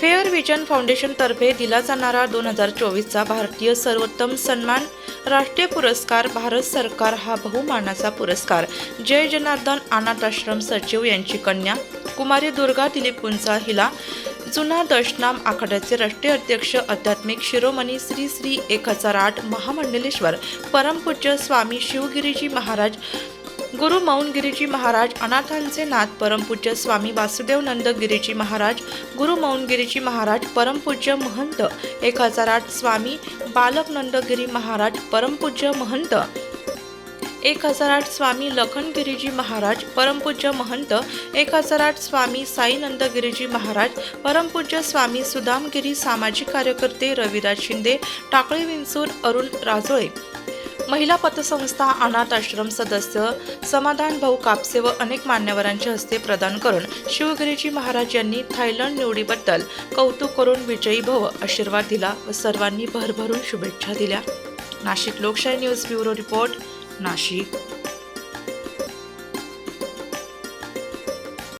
Fair vision फाउंडेशनतर्फे दिला जाणारा दोन हजार चोवीसचा भारतीय सर्वोत्तम सन्मान राष्ट्रीय पुरस्कार भारत सरकार हा बहुमानाचा पुरस्कार. जय जनार्दन अनाथाश्रम सचिव यांची कन्या कुमारी दुर्गा दिलीप कुंचा हिला जुना दशनाम आखाड्याचे राष्ट्रीय अध्यक्ष आध्यात्मिक शिरोमणी श्री श्री एक हजार आठ महामंडलेश्वर परमपूज्य स्वामी शिवगिरीजी महाराज गुरु मौनगिरीजी महाराज अनाथांचे नाथ परमपूज्य स्वामी वासुदेव नंद गिरीजी महाराज गुरु मौनगिरीजी महाराज परमपूज्य महंत एक हजार आठ स्वामी बालक नंदगिरी महाराज परमपूज्य महंत एक हजार आठ स्वामी लखनगिरीजी महाराज परमपूज्य महंत एक हजार आठ स्वामी साईनंदगिरीजी महाराज परमपूज्य स्वामी सुदामगिरी सामाजिक कार्यकर्ते रविराज शिंदे टाकळी विंचूर अरुण राजोळे महिला पतसंस्था अनाथ आश्रम सदस्य समाधान भाऊ कापसे व अनेक मान्यवरांच्या हस्ते प्रदान करून शिवगिरीजी महाराज यांनी थायलंड निवडीबद्दल कौतुक करून विजयी भव आशीर्वाद दिला व सर्वांनी भरभरून शुभेच्छा दिल्या. नाशिक लोकशाही न्यूज ब्युरो रिपोर्ट नाशिक.